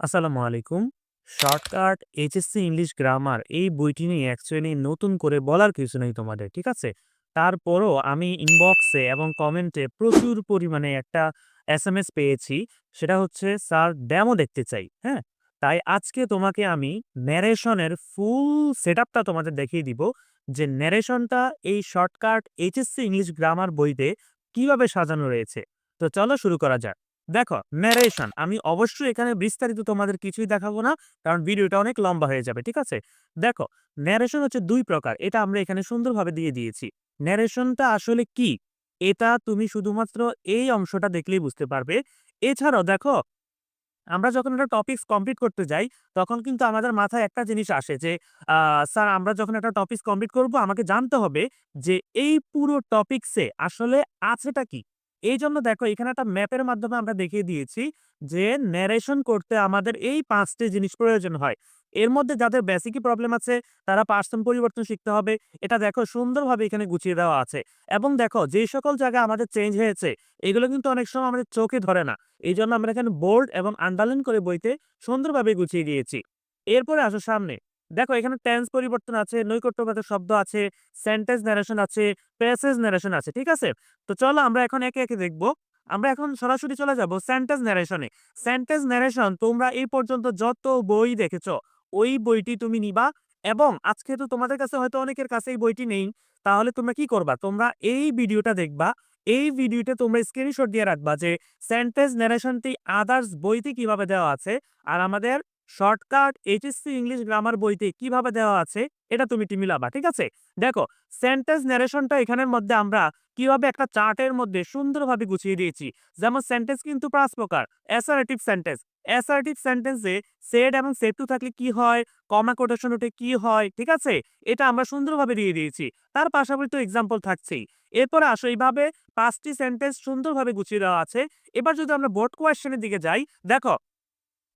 আসসালামু আলাইকুম। Shortcut HSC English grammar এই বইটি নিয়ে অ্যাকচুয়ালি নতুন করে বলার কিছু নেই তোমাদের। ঠিক আছে? তারপরও আমি ইনবক্সে এবং কমেন্টে প্রচুর পরিমাণে একটা এস এম এস পেয়েছি। সেটা হচ্ছে, স্যার ডেমো দেখতে চাই। হ্যাঁ? তাই আজকে তোমাকে আমি ন্যারেশনের ফুল সেটআপটা তোমাদের দেখিয়ে দিব, যে ন্যারেশনটা এই শর্টকাট এইচএসসি ইংলিশ গ্রামার বইতে কীভাবে সাজানো রয়েছে। তো চলো শুরু করা যাক। দেখো ন্যারেশন আমি অবশ্যই এখানে বিস্তারিত তোমাদের কিছুই দেখাবো না। কারণ ভিডিওটা অনেক লম্বা হয়ে যাবে। ঠিক আছে? দেখো ন্যারেশন হচ্ছে দুই প্রকার। এটা আমরা এখানে সুন্দরভাবে দিয়ে দিয়েছি। ন্যারেশনটা আসলে কি? এটা তুমি শুধুমাত্র এই অংশটা দেখলেই বুঝতে পারবে। এছাড়াও দেখো আমরা যখন একটা টপিকস কমপ্লিট করতে যাই, তখন কিন্তু আমাদের মাথায় একটা জিনিস আসে যে, স্যার আমরা যখন একটা টপিকস কমপ্লিট করব আমাকে জানতে হবে যে এই পুরো টপিকসে আসলে আছেটা কি? এইজন্য দেখো এখানে একটা ম্যাপের মাধ্যমে আমরা দেখিয়ে দিয়েছি যে ন্যারেশন করতে আমাদের এই পাঁচটি জিনিস প্রয়োজন হয়। এর মধ্যে যাদের বেসিকই প্রবলেম আছে, তারা পার্সন পরিবর্তন শিখতে হবে। এটা দেখো সুন্দরভাবে এখানে গুছিয়ে দেওয়া আছে। এবং দেখো যে সকল জায়গায় আমাদের চেঞ্জ হয়েছে, এগুলো কিন্তু অনেক সময় আমাদের চোখে ধরে না। এই জন্য আমরা এখানে বোল্ড এবং আন্ডারলাইন করে বইতে সুন্দরভাবে গুছিয়ে দিয়েছি। এরপরে আসো সামনে। দেখো এখানে টেন্স পরিবর্তন আছে, নৈকট্যবাচক শব্দ আছে, সেন্টেন্স ন্যারেশন আছে, প্যাসেজ ন্যারেশন আছে। ঠিক আছে? তো চলো আমরা এখন একে, একে দেখব। আমরা এখন সরাসরি চলে যাব সেন্টেন্স ন্যারেশনে। সেন্টেন্স ন্যারেশন তোমরা এই পর্যন্ত যত বই দেখেছ, ওই বইটি তুমি নিবা এবং আজকে তো তোমাদের কাছে হয়তো অনেকের কাছে এই বইটি নেই। তাহলে তোমরা কি করবা? তোমরা এই ভিডিওটা দেখবা। এই ভিডিওতে তোমরা স্ক্রিনশট দিয়ে রাখবা যে সেন্টেন্স ন্যারেশনটি আদার্স বইতে কীভাবে দেওয়া আছে আর আমাদের শর্টকাট এইচএসসি ইংলিশ গ্রামার বইতে কীভাবে দেওয়া আছে এটা তুমি টি মিলাবা। ঠিক আছে? দেখো সেন্টেন্স ন্যারেশনটা এখানের মধ্যে আমরা কীভাবে একটা চার্টের মধ্যে সুন্দরভাবে গুছিয়ে দিয়েছি। যেমন সেন্টেন্স কিন্তু পাঁচ প্রকার। Assertive sentence. অ্যাসার্টিভ সেন্টেন্সে সেড এবং সেড টু থাকলে কি হয়, কমা কোটেশন উঠে কি হয়, ঠিক আছে? এটা আমরা সুন্দরভাবে দিয়ে দিয়েছি। তার পাশাপাশি তো এক্সাম্পল থাকছেই। এরপরে আসো এইভাবে পাঁচটি সেন্টেন্স সুন্দরভাবে গুছিয়ে দেওয়া আছে। এবার যদি আমরা বোর্ড কোয়েশ্চেন এর দিকে যাই, দেখো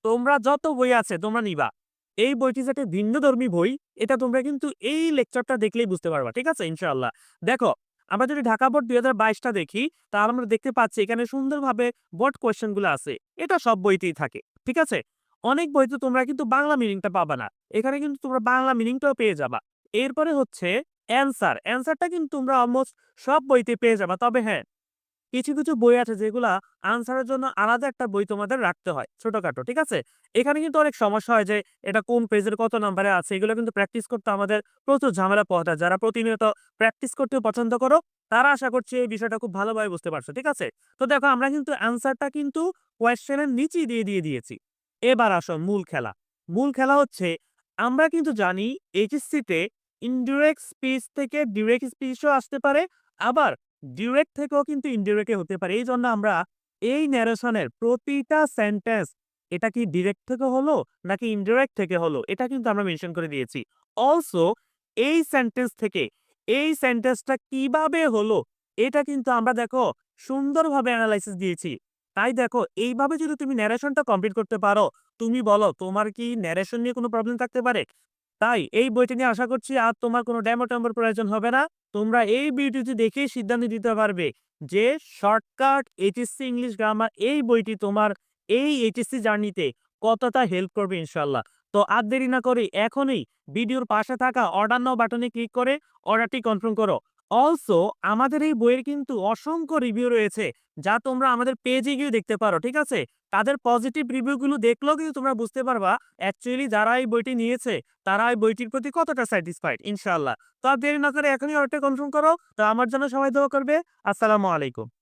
তোমরা যত বই আছে তোমরা নিবা। এই বইটি যে একটা ভিন্নধর্মী বই, এটা তোমরা কিন্তু এই লেকচারটা দেখলেই বুঝতে পারবা। ঠিক আছে? ইনশাআল্লাহ। দেখো আমরা যদি ঢাকা বোর্ড ২০২২ টা দেখি, তাহলে আমরা দেখতে পাচ্ছি এখানে সুন্দরভাবে বোর্ড কোয়েশ্চেনগুলো আছে। এটা সব বইতেই থাকে। ঠিক আছে? অনেক বইতে তোমরা কিন্তু বাংলা মিনিংটা পাবা না। এখানে কিন্তু তোমরা বাংলা মিনিংটাও পেয়ে যাবা। এরপরে হচ্ছে অ্যান্সার। অ্যান্সারটা কিন্তু তোমরা অলমোস্ট সব বইতে পেয়ে যাবা। তবে হ্যাঁ, কিছু, কিছু বই আছে যেগুলা আনসারের জন্য আলাদা একটা বই তোমাদের রাখতে হয়। ছোটখাটো। ঠিক আছে? এখানে কিন্তু অনেক সমস্যা হয় যে এটা কোন পেজের কত নাম্বারে আছে এগুলো কিন্তু প্র্যাকটিস করতে আমাদের প্রচুর ঝামেলা হয়। যারা প্রতিনিয়ত প্র্যাকটিস করতে পছন্দ করো, তারা আশা করছি এই বিষয়টা খুব ভালোভাবে বুঝতে পারছ। ঠিক আছে? তো দেখো আমরা কিন্তু অ্যান্সারটা কিন্তু কোয়েশ্চেনের নিচেই দিয়ে, দিয়ে দিয়েছি। এবার আসো মূল খেলা। মূল খেলা হচ্ছে আমরা কিন্তু জানি এইচএসসিতে ইনডিরেক্ট স্পিচ থেকে ডিরেক্ট স্পিচও আসতে পারে। আবার ডিরেক্ট থেকেও কিন্তু ইনডিরেক্ট হতে পারে। এই জন্য আমরা এই ন্যারেশনের প্রতিটা সেন্টেন্স এটা কি ডিরেক্ট থেকে হলো নাকি ইনডিরেক্ট থেকে হলো এটা কিন্তু আমরা মেনশন করে দিয়েছি। অলসো এই সেন্টেন্স থেকে এই সেন্টেন্সটা কীভাবে হলো এটা কিন্তু আমরা দেখো সুন্দরভাবে অ্যানালাইসিস দিয়েছি। তাই দেখো এইভাবে যদি তুমি ন্যারেশনটা কমপ্লিট করতে পারো, তুমি বলো তোমার কি ন্যারেশন নিয়ে কোনো প্রবলেম থাকতে পারে? তাই এই বইটি নিয়ে আশা করছি আর তোমার কোনো ডেমো-টেমোর প্রয়োজন হবে না। তোমরা এই ভিডিওটি দেখেই সিদ্ধান্ত দিতে পারবে যে শর্টকাট এইচএসসি ইংলিশ গ্রামার এই বইটি তোমার এই এইচএসসি জার্নিতে কতটা হেল্প করবে ইনশাল্লাহ তো আর দেরি না করে এখনই ভিডিওর পাশে থাকা অর্ডার নাও বাটনে ক্লিক করে অর্ডারটি কনফার্ম করো। অলসো আমাদের এই বইয়ের কিন্তু অসংখ্য রিভিউ রয়েছে, যা তোমরা আমাদের পেজে গিয়ে দেখতে পারো। ঠিক আছে? তাদের পজিটিভ রিভিউগুলো দেখলেও কিন্তু তোমরা বুঝতে পারবা অ্যাকচুয়ালি যারা এই বইটি নিয়েছে, তারা এই বইটির প্রতি কতটা স্যাটিসফাইড ইনশাল্লাহ তো আর দেরি না করে এখনই অর্ডারটা কনফার্ম করো। তো আমার জন্য সবাই দোয়া করবে। আসসালামু আলাইকুম।